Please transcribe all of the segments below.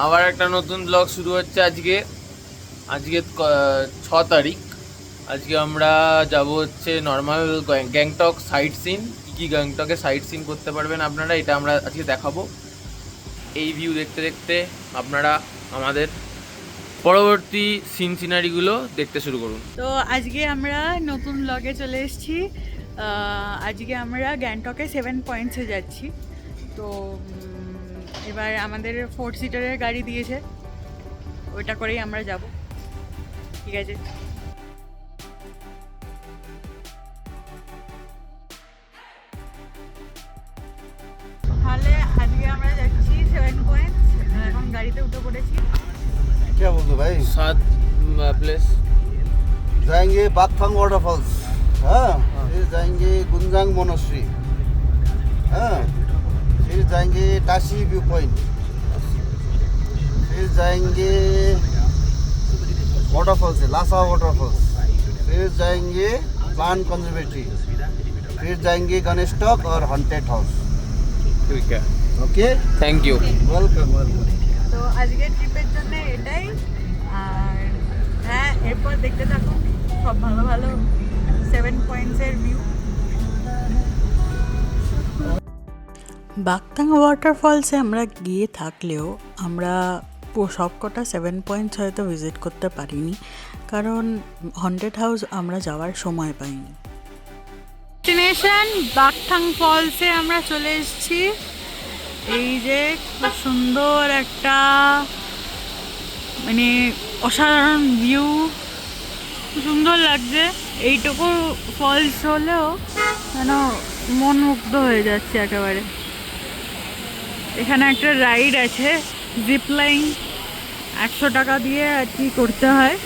আবার একটা নতুন ব্লগ শুরু হচ্ছে আজকে। আজকে ছ তারিখ। আজকে আমরা যাব হচ্ছে নর্মাল গ্যাংটক সাইট সিন কী কী গ্যাংটকে সাইট সিন করতে পারবেন আপনারা, এটা আমরা আজকে দেখাবো। এই ভিউ দেখতে দেখতে আপনারা আমাদের পরবর্তী সিন সিনারিগুলো দেখতে শুরু করুন। তো আজকে আমরা নতুন ব্লগে চলে এসেছি। আজকে আমরা গ্যাংটকে সেভেন পয়েন্টসে যাচ্ছি। তো এবার আমাদের ফোর সিটারের গাড়ি দিয়েছে ওইটা করেই আমরা যাব ঠিক আছে তাহলে আজকে আমরা যাচ্ছি সেভেন পয়েন্ট এখন গাড়িতে উঠে পড়েছি क्या बोल दो भाई সাত প্লেস जाएंगे बागथांग वाटरफॉल्स हाँ फिर जाएंगे गुंजांग मोनस्ट्री हाँ फिर जाएंगे टाशी व्यू पॉइंट फिर जाएंगे वाटरफॉल्स है लासा वाटरफॉल्स फिर जाएंगे प्लांट कंजर्वेटरी फिर जाएंगे गणेश टॉक और हंटेड हाउस ঠিক আছে okay thank you welcome welcome তো আজকের ট্রিপের জন্য এটাই আর হ্যাঁ এরপর দেখতে থাকুন সব ভালো ভালো সেভেন পয়েন্টসের ভিউ বাগতাং ওয়াটারফলসে আমরা গিয়ে থাকলেও আমরা পো- সবকটা সেভেন পয়েন্টস হয়তো ভিজিট করতে পারিনি। কারণ হন্ড্রেড হাউস আমরা যাওয়ার সময় পাইনি। ডেস্টিনেশন বাগথাং ফলসে আমরা চলে এসেছি। এই যে খুব সুন্দর একটা মানে অসাধারণ ভিউ সুন্দর লাগছে। এইটুকু ফলস হলেও যেন মন মুগ্ধ হয়ে যাচ্ছে একেবারে। এখানে একটা রাইড আছে জিপ লাইন একশো টাকা দিয়ে আর কি করতে হয়।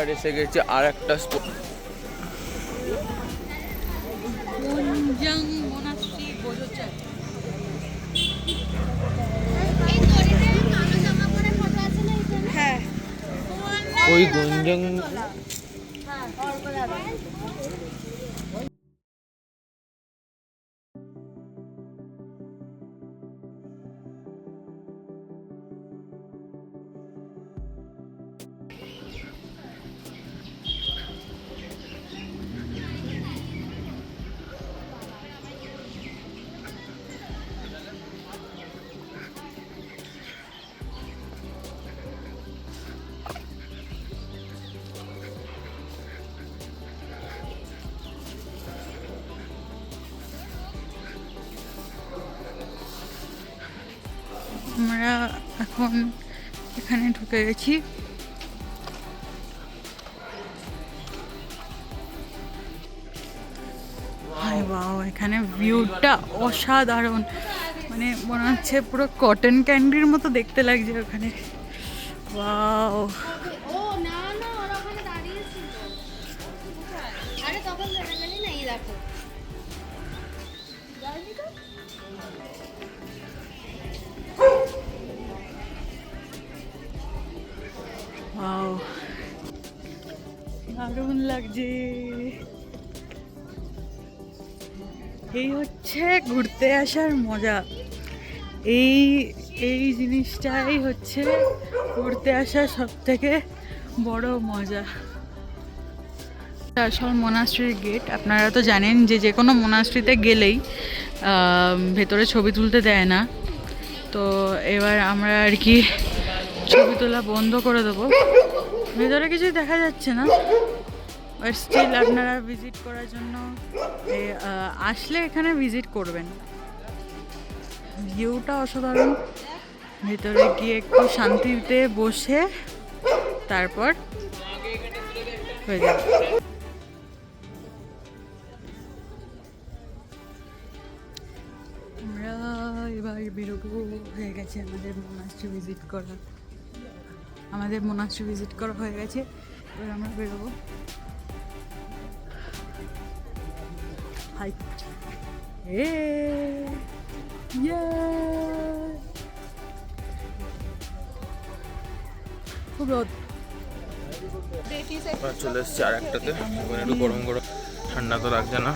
এবার এসে গেছে আর একটা হ্যাঁ। ওই গঞ্জং আমরা এখন এখানে ঢুকে গেছি। এখানে ভিউটা অসাধারণ। মানে মনে হচ্ছে পুরো কটন ক্যান্ডির মতো দেখতে লাগছে ওখানে। বাও দারুণ লাগছে। এই হচ্ছে ঘুরতে আসার মজা। এই এই জিনিসটাই হচ্ছে ঘুরতে আসার সব থেকে বড় মজা। আসল মোনাস্ট্রির গেট আপনারা তো জানেন যে যে কোনো মোনাস্ট্রিতে গেলেই ভেতরে ছবি তুলতে দেয় না। তো এবার আমরা আর কি ছবি তোলা বন্ধ করে দেবো। ভেতরে কিছুই দেখা যাচ্ছে না। স্টিল আপনারা ভিজিট করার জন্য আসলে এখানে ভিজিট করবেন। ভিউটা অসাধারণ। ভেতরে গিয়ে একটু শান্তিতে বসে, তারপর হয়ে যাবে। আমরা এবার হয়ে গেছে আমাদের মোনাস্ট্রি ভিজিট করা। আমাদের মোনাস্ট্রি ভিজিট করা হয়ে গেছে। এবার আমরা বেরোবো। হাই এ ইয়ে খুব রোদ চলে এসেছি আর একটাতে ওখানে একটু গরম গরম ঠান্ডা তো লাগছে না।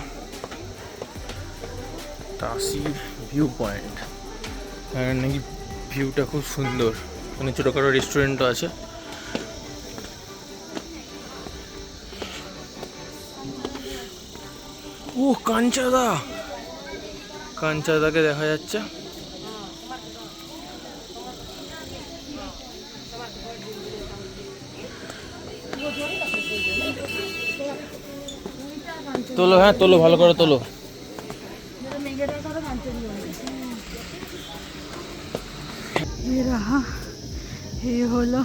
তাসি ভিউ পয়েন্ট নাকি ভিউটা খুব সুন্দর। মানে ছোটোখাটো রেস্টুরেন্টও আছে। ও কাঞ্চাদা কাঞ্চাদাকে দেখা যাচ্ছে তোলো হ্যাঁ তোলো ভালো করে তোলো ये रहा ये হলো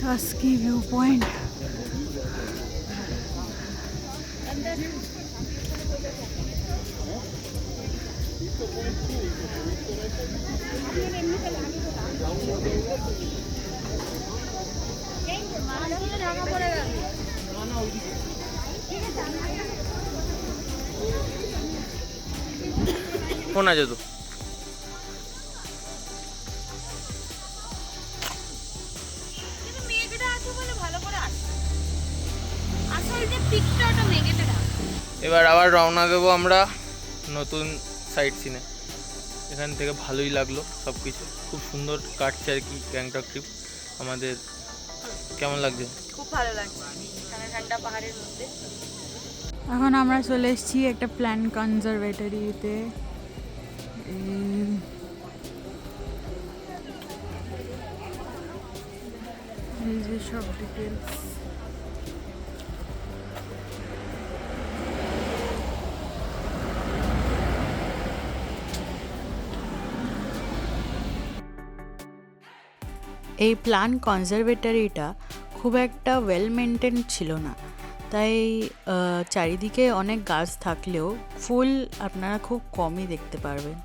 টাস্কি ভিউ পয়েন্ট ওটা মেঘেতে ঢাকা এবার আবার রওনা দেবো আমরা নতুন সাইট সিনে। এখান থেকে ভালোই লাগল সব কিছু খুব সুন্দর কাটছে আর কি গ্যাংটক ট্রিপ। আমাদের কেমন লাগছে? খুব ভালো লাগছে। ঠান্ডা ঠান্ডা পাহাড়ের মধ্যে। এখন আমরা চলে এসেছি একটা প্ল্যান কনজারভেটরিতে। এই সব ডিটেলস এই প্লান কনজারভেটরিটা খুব একটা ওয়েল মেনটেন ছিল না। তাই চারিদিকে অনেক গাছ থাকলেও ফুল আপনারা খুব কমই দেখতে পারবেন।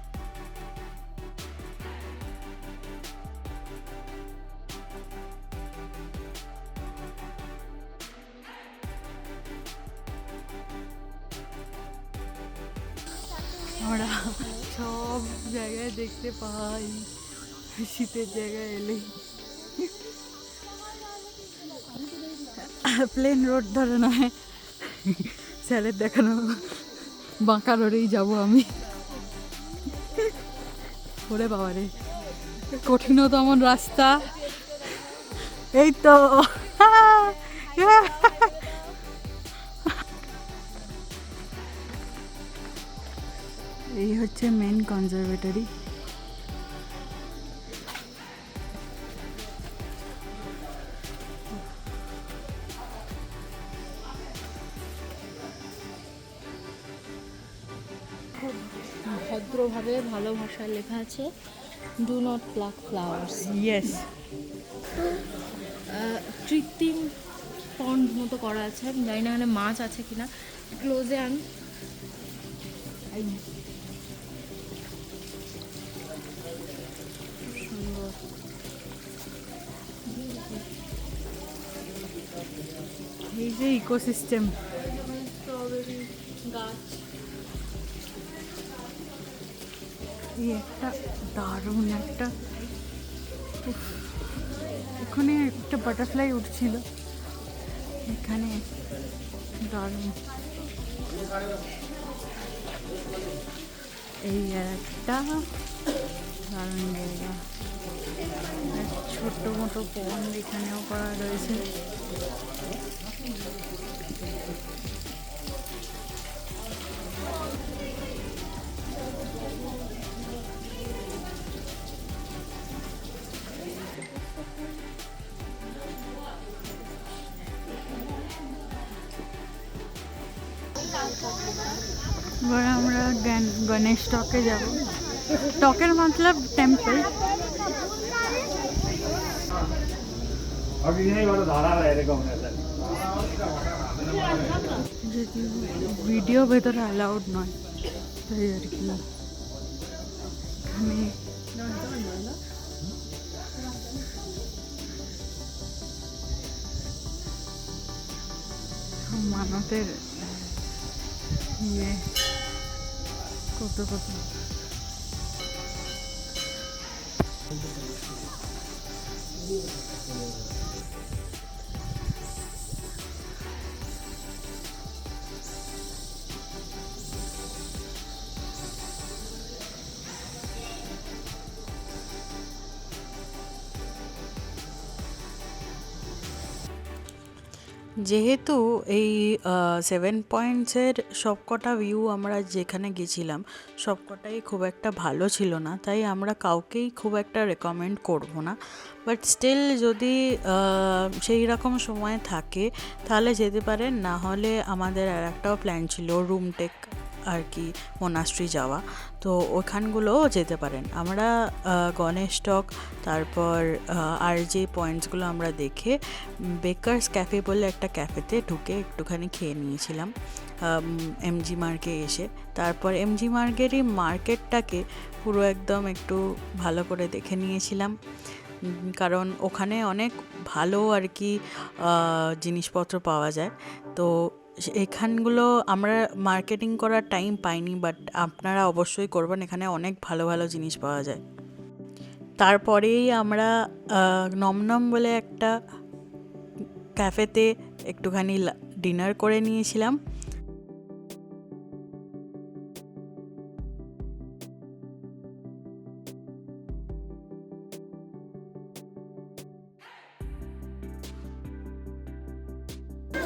আমরা সব জায়গায় দেখতে পাই, শীতের জায়গায় এলেই। প্লেন রোড ধরে নয়। স্যারের দেখানো বাঁকা রোডেই যাব আমি। ওরে বাবারে কঠিনতম রাস্তা। এই তো। এই হচ্ছে মেন কনজারভেটরি ভদ্রভাবে ভালো ভাষায় লেখা আছে do not pluck flowers yes তো কৃত্রিম পন্ড মতো করা আছে আমি জানি না এখানে মাছ আছে কিনা। ক্লোজে আমি এই যে ইকোসিস্টেম গাছ। এই একটা দারুণ একটা ওখানে একটা বাটারফ্লাই উঠছিল। এখানে দারুণ। এই একটা দারুণ জায়গা। ছোট্ট মতো পন্ড এখানেও করা রয়েছে। গণেশ টকে যাব। টকের মতলব টেম্পল ভিডিও ভেতরে অ্যালাউড নয়। তাই আর কি। এখানে মানতের ইয়ে। কত কত যেহেতু এই সেভেন পয়েন্টসের সবকটা ভিউ আমরা যেখানে গেছিলাম, সবকটাই খুব একটা ভালো ছিল না, তাই আমরা কাউকেই খুব একটা রেকমেন্ড করব না। বাট স্টিল যদি সেই রকম সময় থাকে, তাহলে যেতে পারেন, না হলে আমাদের আর একটাও প্ল্যান ছিল রুম টেক আর কি মোনাস্ট্রি যাওয়া। তো ওখানগুলোও যেতে পারেন। আমরা গণেশ টক তারপর আর যে পয়েন্টসগুলো আমরা দেখে বেকার্স ক্যাফে বলে একটা ক্যাফেতে ঢুকে একটুখানি খেয়ে নিয়েছিলাম এমজি মার্গে এসে। তারপর এম এমজি মার্গেরই মার্কেটটাকে পুরো একদম একটু ভালো করে দেখে নিয়েছিলাম। কারণ ওখানে অনেক ভালো আর কি জিনিসপত্র পাওয়া যায়। তো এখানগুলো আমরা মার্কেটিং করার টাইম পাইনি বাট আপনারা অবশ্যই করবেন। এখানে অনেক ভালো ভালো জিনিস পাওয়া যায়। তারপরেই আমরা নমনম বলে একটা ক্যাফেতে একটুখানি ডিনার করে নিয়েছিলাম।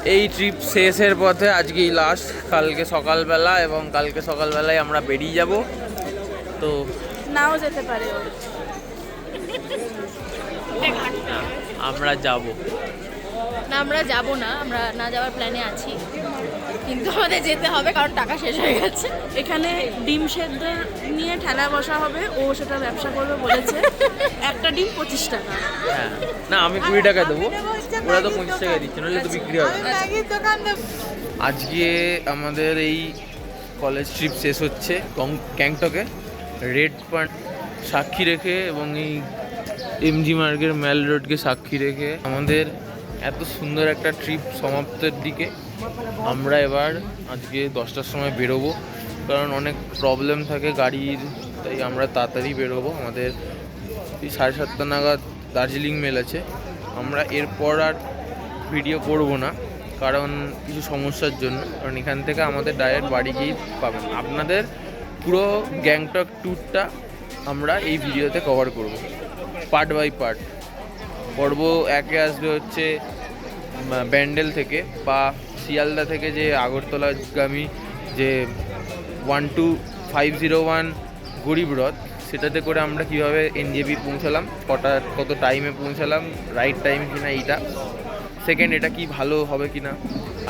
এই ট্রিপ শেষের পথে আজকেই লাস্ট কালকে সকালবেলা এবং কালকে সকালবেলায় আমরা বেরিয়ে যাব। তো নাও যেতে পারে। আমরা যাব। না আমরা যাব না আমরা না যাওয়ার প্ল্যানে আছি। কিন্তু আমাদের যেতে হবে কারণ টাকা শেষ হয়ে গেছে। এখানে ডিম সেদ্ধ নিয়ে ঠেলা বসা হবে ও সেটা ব্যবসা করবে বলেছে। একটা ডিম পঁচিশ টাকা। হ্যাঁ। না আমি কুড়ি টাকা দেবো। ওরা তো পঁচিশ টাকা দিচ্ছে নাহলে তো বিক্রি হবে। না। আজকে আমাদের এই কলেজ ট্রিপ শেষ হচ্ছে গং- গ্যাংটকে। রেড পয়েন্ট সাক্ষী রেখে এবং এই এমজি মার্গের ম্যাল রোডকে সাক্ষী রেখে আমাদের এত সুন্দর একটা ট্রিপ সমাপ্তের দিকে। আমরা এবার আজকে দশটার সময় বেরোবো, কারণ অনেক প্রবলেম থাকে গাড়ির, তাই আমরা তাড়াতাড়ি বেরোবো। আমাদের সাড়ে সাতটা নাগাদ দার্জিলিং মেল আছে। আমরা এরপর আর ভিডিও করব না, কারণ কিছু সমস্যার জন্য। কারণ এখান থেকে আমাদের ডাইরেক্ট বাড়ি গিয়েই পাবেন আপনাদের পুরো গ্যাংটক ট্যুরটা আমরা এই ভিডিওতে কভার করব পার্ট বাই পার্ট পর্ব একে আসবে হচ্ছে ব্যান্ডেল থেকে, বা শিয়ালদা থেকে যে আগরতলাগামী যে one two five zero one Garib Rath, সেটাতে করে আমরা কীভাবে এনজেপি পৌঁছালাম, কটা, কত টাইমে পৌঁছালাম রাইট টাইম কিনা এইটা সেকেন্ড এটা কি ভালো হবে কি না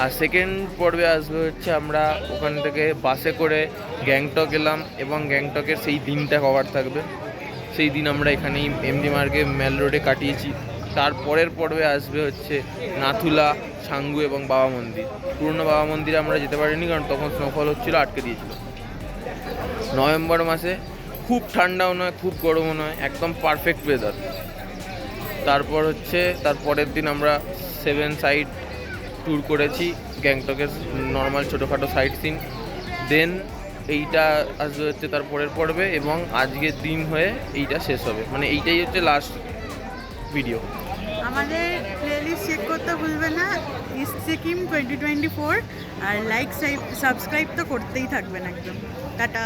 আর সেকেন্ড পর্বে আসবে হচ্ছে আমরা ওখান থেকে বাসে করে গ্যাংটক এলাম, এবং গ্যাংটকের সেই দিনটা কভার থাকবে। সেই দিন আমরা এখানেই এমডি মার্গে মেল রোডে কাটিয়েছি। তারপরের পর্বে আসবে হচ্ছে নাথুলা, সাঙ্গু এবং বাবা মন্দির। পুরনো বাবা মন্দিরে আমরা যেতে পারিনি কারণ তখন স্নোফল হচ্ছিল, আটকে দিয়েছিল। নভেম্বর মাসে খুব ঠান্ডাও নয়, খুব গরমও নয়, একদম পারফেক্ট ওয়েদার তারপর হচ্ছে, তার পরের দিন আমরা সেভেন সাইড ট্যুর করেছি, গ্যাংটকের নর্মাল ছোটোখাটো সাইট সিন দেন এইটা আসবে হচ্ছে তার পরের পর্বে এবং আজকের দিন হয়ে এইটা শেষ হবে। মানে এইটাই হচ্ছে লাস্ট ভিডিও আমাদের প্লেলিস্ট চেক করতে ভুলবে না। East Sikkim twenty twenty four আর লাইক সাবস্ক্রাইব তো করতেই থাকবেন একদম। টাটা।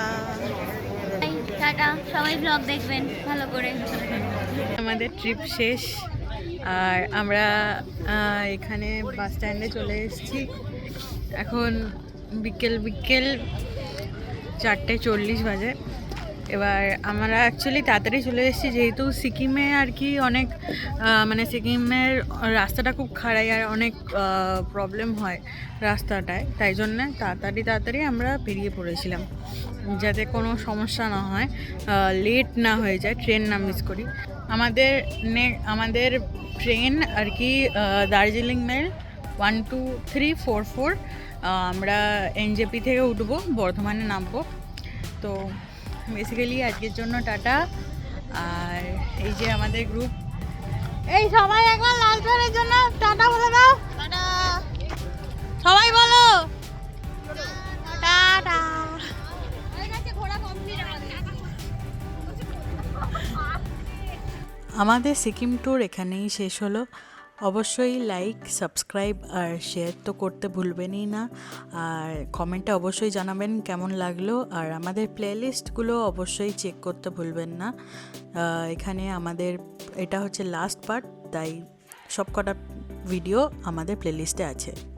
টাটা। সবাই ব্লগ দেখবেন। ভালো করে। আমাদের ট্রিপ শেষ। আর আমরা এখানে বাস স্ট্যান্ডে চলে এসেছি। এখন বিকেল বিকেল চারটে চল্লিশ বাজে। এবার আমরা অ্যাকচুয়ালি তাড়াতাড়ি চলে এসেছি, যেহেতু সিকিমে আর কি অনেক মানে সিকিমের রাস্তাটা খুব খাড়াই আর অনেক প্রবলেম হয় রাস্তাটায়। তাই জন্যে তাড়াতাড়ি তাড়াতাড়ি আমরা বেরিয়ে পড়েছিলাম। যাতে কোনো সমস্যা না হয় লেট না হয়ে যায় ট্রেন না মিস করি। আমাদের নে, আমাদের ট্রেন আর কি Darjeeling mail one two three four four আমরা এনজেপি থেকে উঠবো, বর্ধমানে নামবো। তো বেসিক্যালি আজকের জন্য টাটা। আর এই যে আমাদের গ্রুপ এই সবাই একবার লাল সারের জন্য টাটা বলে দাও। সবাই বলো। টাটা। আমাদের সিকিম ট্যুর এখানেই শেষ হলো। অবশ্যই লাইক সাবস্ক্রাইব আর শেয়ার তো করতে ভুলবেনই না। আর কমেন্টে অবশ্যই জানাবেন কেমন লাগল। আর আমাদের প্লেলিস্টগুলো অবশ্যই চেক করতে ভুলবেন না। এখানে আমাদের, এটা হচ্ছে লাস্ট পার্ট তাই সব কটা ভিডিও আমাদের প্লেলিস্টে আছে।